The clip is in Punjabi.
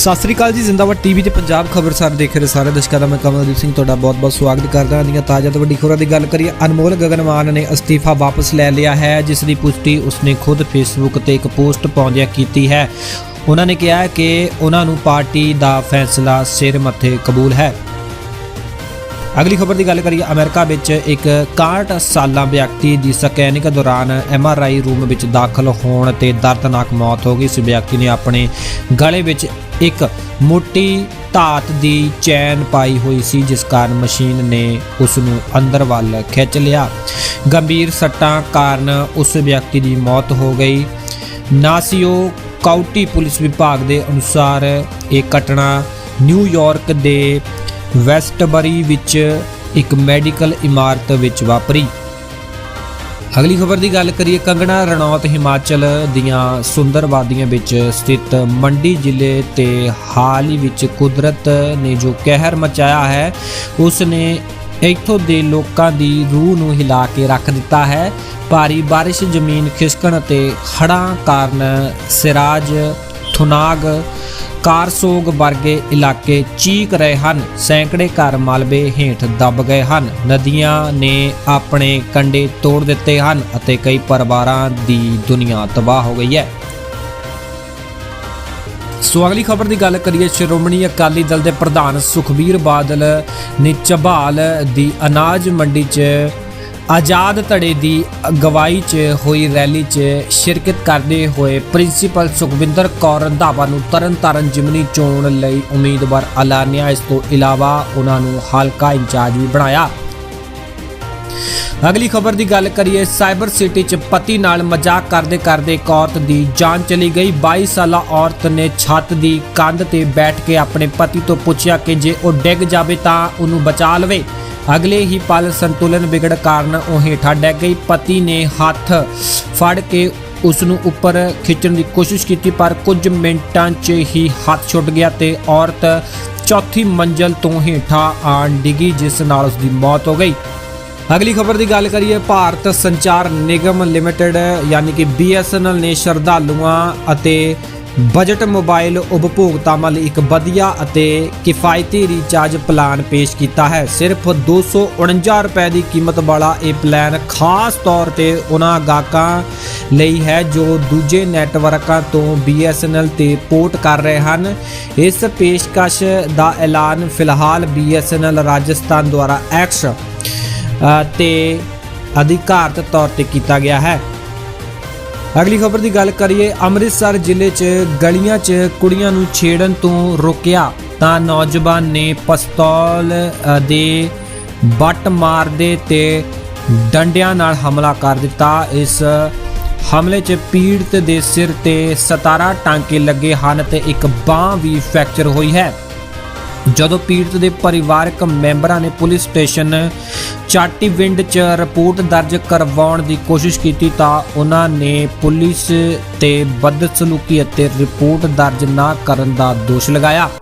ਸਤਿ ਸ੍ਰੀ ਅਕਾਲ ਜੀ, ਜ਼ਿੰਦਾਬਾਦ ਟੀਵੀ ਤੇ ਪੰਜਾਬ ਖਬਰ ਸਾਰੇ ਦੇਖ ਰਹੇ ਸਾਰੇ ਦਰਸ਼ਕਾਂ ਦਾ ਮੈਂ ਕਮਲਦੀਪ ਸਿੰਘ, ਤੁਹਾਡਾ ਬਹੁਤ-ਬਹੁਤ ਸਵਾਗਤ ਕਰਦਾ ਹਾਂ। ਦੀਆਂ ਤਾਜ਼ਾ ਤੇ ਵੱਡੀ ਖਬਰਾਂ ਦੀ ਗੱਲ ਕਰੀਏ, ਅਨਮੋਲ ਗਗਨਮਾਨ ਨੇ ਅਸਤੀਫਾ ਵਾਪਸ ਲੈ ਲਿਆ ਹੈ, ਜਿਸ ਦੀ ਪੁਸ਼ਟੀ ਉਸਨੇ ਖੁਦ ਫੇਸਬੁੱਕ ਤੇ ਇੱਕ ਪੋਸਟ ਪਾਉਂਦਿਆਂ ਕੀਤੀ ਹੈ। ਉਹਨਾਂ ਨੇ ਕਿਹਾ ਕਿ ਉਹਨਾਂ ਨੂੰ ਪਾਰਟੀ ਦਾ ਫੈਸਲਾ ਸਿਰ ਮੱਥੇ ਕਬੂਲ ਹੈ। ਅਗਲੀ ਖਬਰ ਦੀ ਗੱਲ ਕਰੀਏ, ਅਮਰੀਕਾ ਵਿੱਚ ਇੱਕ 61 ਸਾਲਾਂ ਵਿਅਕਤੀ ਦੀ ਸਕੈਨਿੰਗ ਦੌਰਾਨ ਐਮਆਰਆਈ ਰੂਮ ਵਿੱਚ ਦਾਖਲ ਹੋਣ ਤੇ ਦਰਦਨਾਕ ਮੌਤ ਹੋ ਗਈ। ਇਸ ਵਿਅਕਤੀ ਨੇ ਆਪਣੇ ਗਲੇ ਵਿੱਚ ਇੱਕ ਮੋਟੀ ਧਾਤ ਦੀ ਚੈਨ ਪਾਈ ਹੋਈ ਸੀ, ਜਿਸ ਕਾਰਨ ਮਸ਼ੀਨ ਨੇ ਉਸ ਨੂੰ ਅੰਦਰ ਵੱਲ ਖਿੱਚ ਲਿਆ। ਗੰਭੀਰ ਸੱਟਾਂ ਕਾਰਨ ਉਸ ਵਿਅਕਤੀ ਦੀ ਮੌਤ ਹੋ ਗਈ। ਨਾਸੀਓ ਕਾਉਂਟੀ ਪੁਲਿਸ ਵਿਭਾਗ ਦੇ ਅਨੁਸਾਰ ਇਹ ਘਟਨਾ ਨਿਊਯਾਰਕ ਦੇ ਵੈਸਟਬਰੀ ਵਿੱਚ ਇੱਕ ਮੈਡੀਕਲ ਇਮਾਰਤ ਵਿੱਚ ਵਾਪਰੀ। ਅਗਲੀ ਖਬਰ ਦੀ ਗੱਲ ਕਰੀਏ, ਕੰਗਣਾ ਰਣੌਤ ਹਿਮਾਚਲ ਦੀਆਂ ਸੁੰਦਰ ਵਾਦੀਆਂ ਵਿੱਚ ਸਥਿਤ ਮੰਡੀ ਜ਼ਿਲ੍ਹੇ ਤੇ ਹਾਲ ਹੀ ਵਿੱਚ ਕੁਦਰਤ ਨੇ ਜੋ ਕਹਿਰ ਮਚਾਇਆ ਹੈ ਉਸ ਨੇ ਇੱਥੋਂ ਦੇ ਲੋਕਾਂ ਦੀ ਰੂਹ ਨੂੰ ਹਿਲਾ ਕੇ ਰੱਖ ਦਿੱਤਾ ਹੈ। ਭਾਰੀ ਬਾਰਿਸ਼, ਜ਼ਮੀਨ ਖਿਸਕਣ ਅਤੇ ਹੜ੍ਹਾਂ ਕਾਰਨ ਸਿਰਾਜ, ਥੁਨਾਗ ਕਾਰਸੋਗ ਵਰਗੇ ਇਲਾਕੇ ਚੀਕ ਰਹੇ ਹਨ। ਸੈਂਕੜੇ ਘਰ ਮਲਬੇ ਹੇਠ ਦਬ ਗਏ ਹਨ। ਨਦੀਆਂ ਨੇ ਆਪਣੇ ਕੰਡੇ ਤੋੜ ਦਿੱਤੇ ਹਨ ਅਤੇ ਕਈ ਪਰਿਵਾਰਾਂ ਦੀ ਦੁਨੀਆ ਤਬਾਹ ਹੋ ਗਈ ਹੈ। ਸੋ ਅਗਲੀ ਖਬਰ ਦੀ ਗੱਲ ਕਰੀਏ, ਸ਼੍ਰੋਮਣੀ ਅਕਾਲੀ ਦਲ ਦੇ ਪ੍ਰਧਾਨ ਸੁਖਬੀਰ ਬਾਦਲ ਨੇ ਝਬਾਲ ਦੀ ਅਨਾਜ ਮੰਡੀ 'ਚ ਆਜ਼ਾਦ ਧੜੇ ਦੀ ਅਗਵਾਈ 'ਚ ਹੋਈ ਰੈਲੀ 'ਚ ਸ਼ਿਰਕਤ ਕਰਦੇ ਹੋਏ ਪ੍ਰਿੰਸੀਪਲ ਸੁਖਵਿੰਦਰ ਕੌਰ ਰੰਧਾਵਾ ਨੂੰ ਤਰਨਤਾਰਨ ਜਿਮਨੀ ਚੋਣ ਲਈ ਉਮੀਦਵਾਰ ਐਲਾਨਿਆ। ਇਸ ਤੋਂ ਇਲਾਵਾ ਉਹਨਾਂ ਨੂੰ ਹਲਕਾ ਇੰਚਾਰਜ ਵੀ ਬਣਾਇਆ। ਅਗਲੀ ਖਬਰ ਦੀ ਗੱਲ ਕਰੀਏ, ਸਾਈਬਰ ਸਿਟੀ 'ਚ ਪਤੀ ਨਾਲ ਮਜ਼ਾਕ ਕਰਦੇ ਕਰਦੇ ਇੱਕ ਔਰਤ ਦੀ ਜਾਨ ਚਲੀ ਗਈ। 22 ਸਾਲਾ ਔਰਤ ਨੇ ਛੱਤ ਦੀ ਕੰਧ ਤੇ ਬੈਠ ਕੇ ਆਪਣੇ ਪਤੀ ਤੋਂ ਪੁੱਛਿਆ ਕਿ ਜੇ ਉਹ ਡਿੱਗ ਜਾਵੇ ਤਾਂ ਉਹਨੂੰ ਬਚਾ ਲਵੇ। ਅਗਲੇ ਹੀ ਪਲ ਸੰਤੁਲਨ ਵਿਗੜ ਕਾਰਨ ਉਹ ਹੇਠਾਂ ਡਿੱਗ ਗਈ। ਪਤੀ ਨੇ ਹੱਥ ਫੜ ਕੇ ਉਸ ਨੂੰ ਉੱਪਰ ਖਿੱਚਣ ਦੀ ਕੋਸ਼ਿਸ਼ ਕੀਤੀ, ਪਰ ਕੁਝ ਮਿੰਟਾਂ 'ਚ ਹੀ ਹੱਥ ਛੁੱਟ ਗਿਆ ਤੇ ਔਰਤ ਚੌਥੀ ਮੰਜ਼ਲ ਤੋਂ ਹੇਠਾਂ ਆਣ ਡਿੱਗੀ, ਜਿਸ ਨਾਲ ਉਸ ਦੀ ਮੌਤ ਹੋ ਗਈ। ਅਗਲੀ ਖਬਰ ਦੀ ਗੱਲ ਕਰੀਏ, ਭਾਰਤ ਸੰਚਾਰ ਨਿਗਮ ਲਿਮਟਿਡ, ਯਾਨੀ ਕਿ BSNL ਨੇ ਸ਼ਰਧਾਲੂਆਂ ਅਤੇ ਬਜਟ ਮੋਬਾਈਲ ਉਪਭੋਗਤਾਵਾਂ ਲਈ ਇੱਕ ਵਧੀਆ ਅਤੇ ਕਿਫਾਇਤੀ ਰੀਚਾਰਜ ਪਲਾਨ ਪੇਸ਼ ਕੀਤਾ ਹੈ। ਸਿਰਫ 249 ਰੁਪਏ ਦੀ ਕੀਮਤ ਵਾਲਾ ਇਹ ਪਲਾਨ ਖਾਸ ਤੌਰ ਤੇ ਉਹਨਾਂ ਗਾਹਕਾਂ ਲਈ ਹੈ ਜੋ ਦੂਜੇ ਨੈਟਵਰਕਾਂ ਤੋਂ BSNL ਤੇ ਪੋਰਟ ਕਰ ਰਹੇ ਹਨ। ਇਸ ਪੇਸ਼ਕਸ਼ ਦਾ ਐਲਾਨ ਫਿਲਹਾਲ BSNL ਰਾਜਸਥਾਨ ਦੁਆਰਾ ਐਕਸ ਤੇ ਅਧਿਕਾਰਤ ਤੌਰ ਤੇ ਕੀਤਾ ਗਿਆ ਹੈ। ਅਗਲੀ ਖਬਰ ਦੀ ਗੱਲ ਕਰੀਏ, ਅੰਮ੍ਰਿਤਸਰ ਜ਼ਿਲ੍ਹੇ 'ਚ ਗਲੀਆਂ 'ਚ ਕੁੜੀਆਂ ਨੂੰ ਛੇੜਨ ਤੋਂ ਰੋਕਿਆ। ਤਾਂ ਨੌਜਵਾਨ ਨੇ ਪਿਸਤੌਲ ਦੇ ਬੱਟ ਮਾਰਦੇ ਤੇ ਡੰਡਿਆਂ ਨਾਲ ਹਮਲਾ ਕਰ ਦਿੱਤਾ। ਇਸ ਹਮਲੇ 'ਚ ਪੀੜਤ ਦੇ ਸਿਰ ਤੇ 17 ਟਾਂਕੇ ਲੱਗੇ ਹਨ ਤੇ ਇੱਕ ਬਾਹ ਵੀ ਫ੍ਰੈਕਚਰ ਹੋਈ ਹੈ। ਜਦੋਂ ਪੀੜਤ ਦੇ ਪਰਿਵਾਰਕ ਮੈਂਬਰਾਂ ਨੇ ਪੁਲਿਸ ਸਟੇਸ਼ਨ ਚਾਟੀਵਿੰਡ 'ਚ ਰਿਪੋਰਟ ਦਰਜ ਕਰਵਾਉਣ ਦੀ ਕੋਸ਼ਿਸ਼ ਕੀਤੀ ਤਾਂ ਉਹਨਾਂ ਨੇ ਪੁਲਿਸ ਤੇ ਬਦਸਲੂਕੀ ਅਤੇ ਰਿਪੋਰਟ ਦਰਜ ਨਾ ਕਰਨ ਦਾ ਦੋਸ਼ ਲਗਾਇਆ।